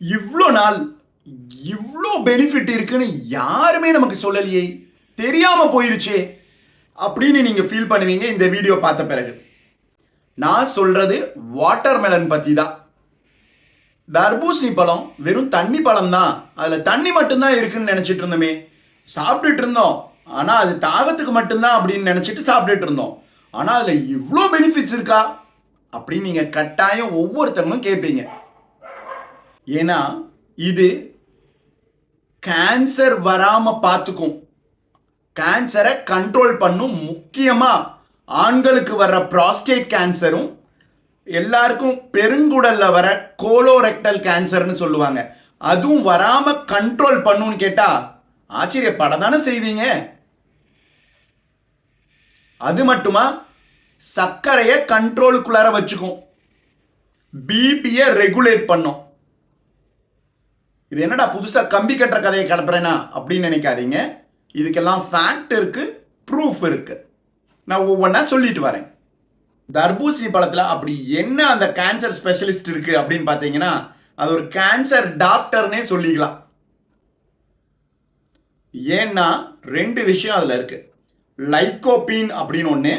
இவ்வளோ நாள் இவ்வளோ பெனிஃபிட் இருக்குன்னு யாருமே நமக்கு சொல்லலையே. தெரியாமல் போயிருச்சே அப்படின்னு நீங்கள் ஃபீல் பண்ணுவீங்க இந்த வீடியோ பார்த்த பிறகு. நான் சொல்கிறது வாட்டர் மெலன் பற்றி தான் தர்பூசணி பழம் வெறும் தண்ணி பழம் தான். அதில் தண்ணி மட்டும்தான் இருக்குன்னு நினச்சிட்டு இருந்தோமே. சாப்பிட்டுட்டு இருந்தோம். ஆனால் அது தாகத்துக்கு மட்டும்தான் அப்படின்னு நினச்சிட்டு சாப்பிட்டுட்டு இருந்தோம். ஆனால் அதில் இவ்வளோ பெனிஃபிட்ஸ் இருக்கா? அப்படின்னு நீங்கள் கட்டாயம் ஒவ்வொருத்தவங்களும் கேட்பீங்க ஏன்னா இது கேன்சர் வராமல் பார்த்துக்கும். கேன்சரை கண்ட்ரோல் பண்ணும் முக்கியமாக ஆண்களுக்கு வர்ற ப்ராஸ்டேட் கேன்சரும் எல்லாருக்கும் பெருங்குடல்ல வர கோலோரெக்டல் கேன்சர்னு சொல்லுவாங்க. அதுவும் வராம கண்ட்ரோல் பண்ணுன்னு கேட்டா ஆச்சரியப்பட தானே செய்வீங்க? அது மட்டுமா? சர்க்கரையை கண்ட்ரோலுக்குள்ளார வச்சுக்கும். பிபியை ரெகுலேட் பண்ணும். இது என்னடா புதுசாக கம்பி கட்டுற கதையை கிளப்புறேனா அப்படின்னு நினைக்காதீங்க. இதுக்கெல்லாம் ஃபேக்ட் இருக்குது ப்ரூஃப் இருக்குது நான் ஒவ்வொன்றா சொல்லிட்டு வரேன். தர்பூசணி பழத்தில் அப்படி என்ன அந்த கேன்சர் ஸ்பெஷலிஸ்ட் இருக்குது அப்படின்னு பார்த்தீங்கன்னா அது ஒரு கேன்சர் டாக்டர்னே சொல்லிக்கலாம். ஏன்னா ரெண்டு விஷயம் அதில் இருக்குது லைகோபீன் அப்படின்னு ஒன்று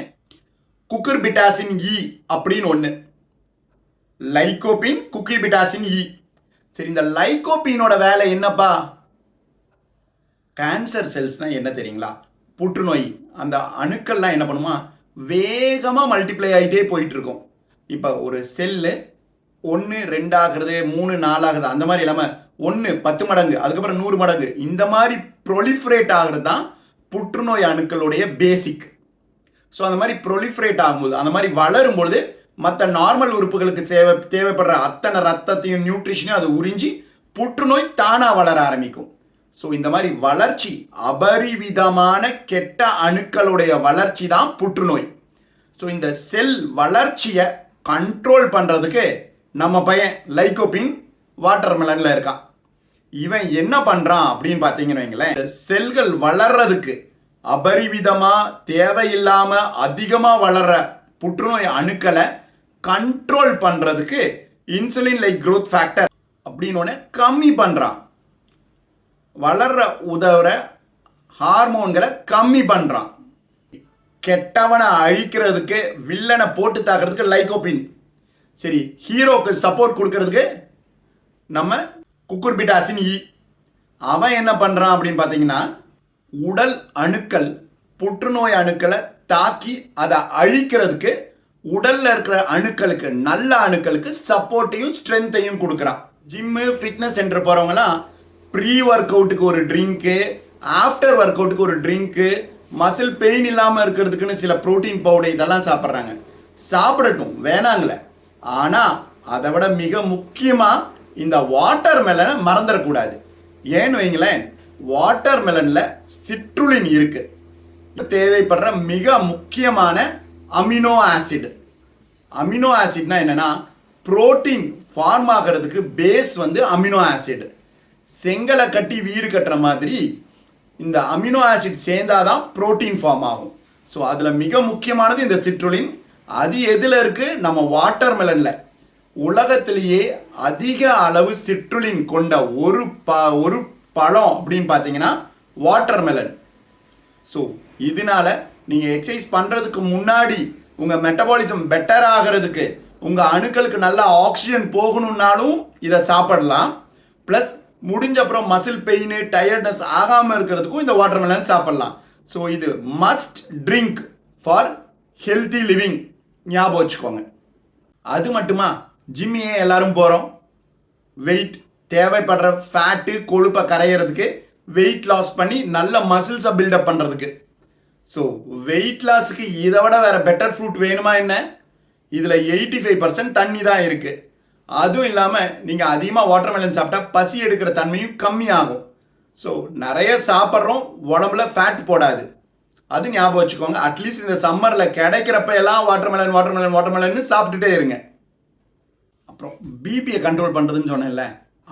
குக்கர்பிட்டாசின் இ அப்படின்னு ஒன்று லைகோபின் குக்கிபிட்டாசின் இ சரி இந்த லைகோபீனோட வேலை என்னப்பா? கேன்சர் செல்ஸ்னால் என்ன தெரியுங்களா? புற்றுநோய். அந்த அணுக்கள்லாம் என்ன பண்ணுமா? வேகமாக மல்டிப்ளை ஆகிட்டே போயிட்டுருக்கும். இப்போ ஒரு செல்லு ஒன்று ரெண்டு ஆகுறது மூணு ஆகுது அந்த மாதிரி இல்லாமல் ஒன்று பத்து மடங்கு அதுக்கப்புறம் நூறு மடங்கு இந்த மாதிரி ப்ரொலிஃப்ரேட் ஆகுறது தான் புற்றுநோய் அணுக்களுடைய பேசிக் ஸோ அந்த மாதிரி ப்ரொலிஃப்ரேட் ஆகும்போது அந்த மாதிரி வளரும் பொழுது மற்ற நார்மல் உறுப்புகளுக்கு தேவை தேவைப்படுற அத்தனை ரத்தத்தையும் நியூட்ரிஷனையும் அது உறிஞ்சி புற்றுநோய் தானாக வளர ஆரம்பிக்கும். ஸோ இந்த மாதிரி வளர்ச்சி அபரிவிதமான கெட்ட அணுக்களுடைய வளர்ச்சி தான் புற்றுநோய். ஸோ இந்த செல் வளர்ச்சியை கண்ட்ரோல் பண்ணுறதுக்கு நம்ம பையன் லைகோபின் வாட்டர் மெலனில் இருக்கான் இவன் என்ன பண்ணுறான் அப்படின்னு பார்த்தீங்கன்னு வைங்களேன் இந்த செல்கள் வளர்றதுக்கு அபரிவிதமாக தேவையில்லாமல் அதிகமாக வளர்ற புற்றுநோய் அணுக்களை கண்ட்ரோல் பண்ணுறதுக்கு இன்சுலின் லைக் க்ரோத் ஃபேக்டர் அப்படின்னு கம்மி பண்ணுறான் வளர்ற உதவுற ஹார்மோன்களை கம்மி பண்ணுறான் கெட்டவனை அழிக்கிறதுக்கு வில்லனை போட்டு தாக்குறதுக்கு லைகோபின் சரி ஹீரோக்கு சப்போர்ட் கொடுக்கறதுக்கு நம்ம குக்குர்பிட்டாசின் இ அவன் என்ன பண்ணுறான் அப்படின்னு பார்த்தீங்கன்னா உடல் அணுக்கள் புற்றுநோய் அணுக்களை தாக்கி அதை அழிக்கிறதுக்கு உடல்ல இருக்கிற அணுக்களுக்கு நல்ல அணுக்களுக்கு சப்போர்ட்டையும் ஸ்ட்ரென்த்தையும் கொடுக்குறான். ஜிம்மு ஃபிட்னஸ் சென்டர் போறவங்கலாம் ப்ரீ ஒர்க் அவுட்டுக்கு ஒரு ட்ரிங்க்கு ஆஃப்டர் ஒர்க் அவுட்டுக்கு ஒரு ட்ரிங்க்கு மசில் பெயின் இல்லாமல் இருக்கிறதுக்குன்னு சில புரோட்டீன் பவுடர் இதெல்லாம் சாப்பிட்றாங்க. சாப்பிடட்டும் வேணாங்களே. ஆனால் அதை விட மிக முக்கியமாக இந்த வாட்டர் மெலனை மறந்துடக்கூடாது. ஏன்னு வைங்களேன் வாட்டர் மெலனில் சிற்றுளின் இருக்கு. தேவைப்படுற மிக முக்கியமான அமினோ ஆசிட். அமினோ ஆசிட்னா என்னன்னா புரோட்டீன் ஃபார்ம் ஆகிறதுக்கு பேஸ் வந்து அமினோ ஆசிட். செங்கலை கட்டி வீடு கட்டுற மாதிரி இந்த அமினோ ஆசிட் சேர்ந்தாதான் புரோட்டீன் ஃபார்ம் ஆகும். ஸோ அதில் மிக முக்கியமானது இந்த சிட்ருலின் அது எதில் இருக்குது நம்ம வாட்டர் மெலனில். உலகத்திலேயே அதிக அளவு சிட்ருலின் கொண்ட ஒரு ப ஒரு பழம் அப்படின்னு பார்த்தீங்கன்னா வாட்டர் மெலன். ஸோ இதனால நீங்கள் எக்ஸசைஸ் பண்ணுறதுக்கு முன்னாடி உங்கள் மெட்டபாலிசம் பெட்டர் ஆகிறதுக்கு உங்கள் அணுக்களுக்கு நல்லா ஆக்சிஜன் போகணுன்னாலும் இதை சாப்பிடலாம். ப்ளஸ் முடிஞ்ச அப்புறம் மசில் பெயின் டயர்ட்னஸ் ஆகாமல் இருக்கிறதுக்கும் இந்த வாட்டர் மெலன் சாப்பிடலாம். ஸோ இது must drink for healthy living ஞாபகம் வச்சுக்கோங்க. அது மட்டுமா? ஜிம்மியே எல்லாரும் போகிறோம் வெயிட் தேவைப்படுற ஃபேட்டு கொழுப்பை கரையிறதுக்கு வெயிட் லாஸ் பண்ணி நல்ல மசில்ஸை பில்டப் பண்ணுறதுக்கு ஸோ வெயிட் லாஸுக்கு இதை விட வேறு பெட்டர் ஃப்ரூட் வேணுமா என்ன? இதில் எயிட்டி ஃபைவ் பர்சன்ட் தண்ணி தான் இருக்குது அதுவும் இல்லாமல் நீங்கள் அதிகமாக வாட்டர்மெலன் சாப்பிட்டா பசி எடுக்கிற தன்மையும் கம்மியாகும். ஸோ நிறைய சாப்பிட்றோம் உடம்புல ஃபேட் போடாது. அது ஞாபகம் வச்சுக்கோங்க. அட்லீஸ்ட் இந்த சம்மரில் கிடைக்கிறப்ப எல்லாம் வாட்டர்மெலன் வாட்டர்மெலன் வாட்டர்மெலன்னு சாப்பிட்டுட்டே இருங்க. அப்புறம் பிபியை கண்ட்ரோல் பண்ணுறதுன்னு சொன்னேன்ல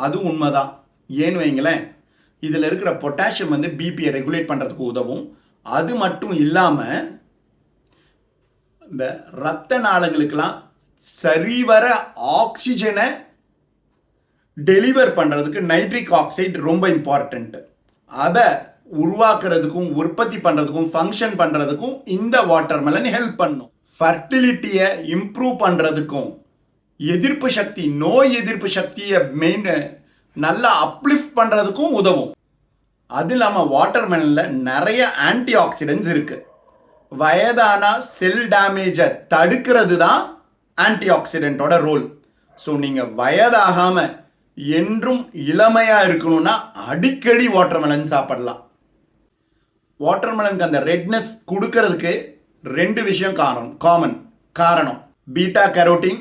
அதுவும் உண்மைதான். ஏன்னு வைங்களேன் இதில் இருக்கிற பொட்டாசியம் வந்து பிபியை ரெகுலேட் பண்ணுறதுக்கு உதவும். அது மட்டும் இல்லாமல் இந்த ரத்த நாளங்களுக்கெல்லாம் சரிவர ஆக்சிஜனை டெலிவர் பண்ணுறதுக்கு நைட்ரிக் ஆக்சைடு ரொம்ப இம்பார்ட்டண்ட்டு அதை உருவாக்குறதுக்கும் உற்பத்தி பண்ணுறதுக்கும் ஃபங்க்ஷன் பண்ணுறதுக்கும் இந்த வாட்டர்மெலன் ஹெல்ப் பண்ணும். ஃபர்டிலிட்டியை இம்ப்ரூவ் பண்ணுறதுக்கும் எதிர்ப்பு சக்தி நோய் எதிர்ப்பு சக்தியை மெயின் நல்லா அப்லிஃப்ட் பண்ணுறதுக்கும் உதவும். அது இல்லாமல் வாட்டர்மெலனில் நிறைய ஆன்டி ஆக்சிடென்ட்ஸ் இருக்குது வயதான செல் டேமேஜை தடுக்கிறது தான் ஆன்டி ஆக்சிடென்ட்டோட ரோல் ஸோ நீங்கள் வயதாகாமல் என்றும் இளமையாக இருக்கணும்னா அடிக்கடி வாட்டர்மெலன் சாப்பிடலாம். வாட்டர்மெலனுக்கு அந்த ரெட்னஸ் கொடுக்கறதுக்கு ரெண்டு விஷயம் காரணம் காமன் காரணம். பீட்டா கரோட்டின்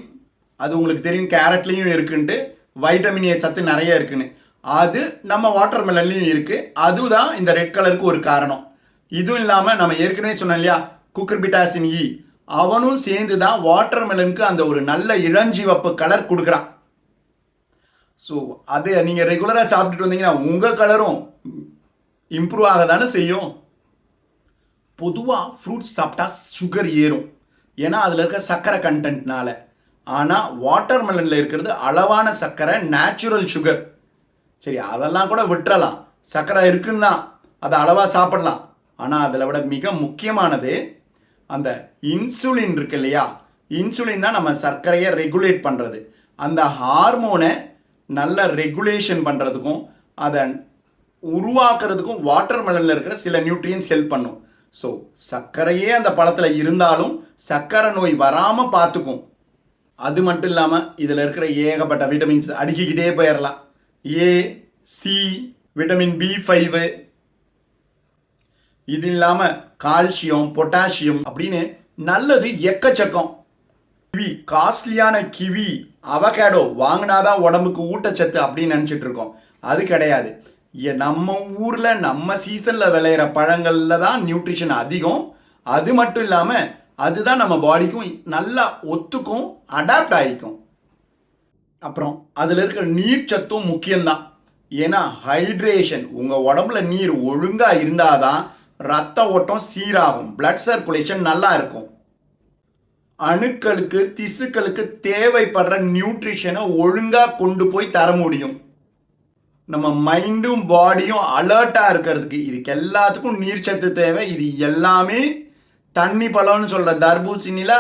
அது உங்களுக்கு தெரியும் கேரட்லேயும் இருக்குன்ட்டு வைட்டமின் ஏ சத்து நிறைய இருக்குன்னு. அது நம்ம வாட்டர்மெலன்லையும் இருக்குது அதுதான் இந்த ரெட் கலருக்கு ஒரு காரணம். இதுவும் இல்லாமல் நம்ம ஏற்கனவே சொன்னோம் இல்லையா? குக்கர்பிட்டாசின் இ அவனும் சேர்ந்து தான் வாட்டர்மெலனுக்கு அந்த ஒரு நல்ல இளஞ்சிவப்பு கலர் கொடுக்குறான். ஸோ அது நீங்கள் ரெகுலராக சாப்பிட்டுட்டு வந்தீங்கன்னா உங்கள் கலரும் இம்ப்ரூவ் ஆக தானே செய்யும். பொதுவாக ஃப்ரூட்ஸ் சாப்பிட்டா சுகர் ஏறும். ஏன்னா அதில் இருக்க சர்க்கரை கண்டென்ட்னால ஆனால் வாட்டர்மெலனில் இருக்கிறது அளவான சர்க்கரை நேச்சுரல் சுகர் சரி அதெல்லாம் கூட விட்டுறலாம். சர்க்கரை இருக்குன்னா அதை அளவாக சாப்பிடலாம். ஆனால் அதில் விட மிக முக்கியமானது அந்த இன்சுலின் இருக்கு இல்லையா? இன்சுலின் தான் நம்ம சர்க்கரையை ரெகுலேட் பண்ணுறது அந்த ஹார்மோனை நல்ல ரெகுலேஷன் பண்ணுறதுக்கும் அதை உருவாக்குறதுக்கும் வாட்டர் இருக்கிற சில நியூட்ரியன்ஸ் ஹெல்ப் பண்ணும். ஸோ சர்க்கரையே அந்த பழத்தில் இருந்தாலும் சர்க்கரை நோய் வராமல் பார்த்துக்கும். அது மட்டும் இல்லாமல் இதில் இருக்கிற ஏகப்பட்ட விட்டமின்ஸ் அடுக்கிக்கிட்டே போயிடலாம் A C vitamin B five இது இல்லாமல் கால்சியம் பொட்டாசியம் அப்படின்னு நல்லது எக்கச்சக்கம். கிவி காஸ்ட்லியான கிவி அவகேடோ வாங்கினாதான் உடம்புக்கு ஊட்டச்சத்து அப்படின்னு நினச்சிட்டு இருக்கோம். அது கிடையாது. நம்ம ஊரில் நம்ம சீசனில் விளையிற பழங்களில் தான் நியூட்ரிஷன் அதிகம். அது மட்டும் இல்லாமல் அதுதான் நம்ம பாடிக்கும் நல்லா ஒத்துக்கும் அடாப்ட் ஆகிக்கும். அப்புறம் அதில் இருக்கிற நீர் சத்தும் முக்கியம்தான். ஏன்னா ஹைட்ரேஷன் உங்கள் உடம்புல நீர் ஒழுங்காக இருந்தால் தான் ரத்த ஓட்டம் சீராகும். பிளட் சர்க்குலேஷன் நல்லா இருக்கும். அணுக்களுக்கு திசுக்களுக்கு தேவைப்படுற நியூட்ரிஷனை ஒழுங்காக கொண்டு போய் தர முடியும். நம்ம மைண்டும் பாடியும் அலர்ட்டாக இருக்கிறதுக்கு இதுக்கு எல்லாத்துக்கும் நீர்ச்சத்து தேவை. இது எல்லாமே தண்ணி பழம்னு சொல்கிற தர்பூசணியில்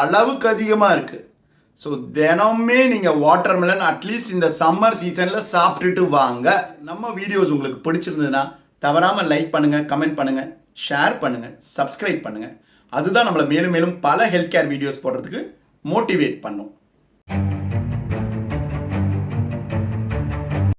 அளவுக்கு அதிகமாக இருக்குது ஸோ தினமே நீங்கள் வாட்டர்மெலன் அட்லீஸ்ட் இந்த சம்மர் சீசனில் சாப்பிட்டுட்டு வாங்க. நம்ம வீடியோஸ் உங்களுக்கு பிடிச்சிருந்ததுன்னா தவறாமல் லைக் பண்ணுங்கள் கமெண்ட் பண்ணுங்கள் ஷேர் பண்ணுங்கள் சப்ஸ்கிரைப் பண்ணுங்கள் அதுதான் நம்மளை மேலும் மேலும் பல ஹெல்த் கேர் வீடியோஸ் போடுறதுக்கு மோட்டிவேட் பண்ணும்.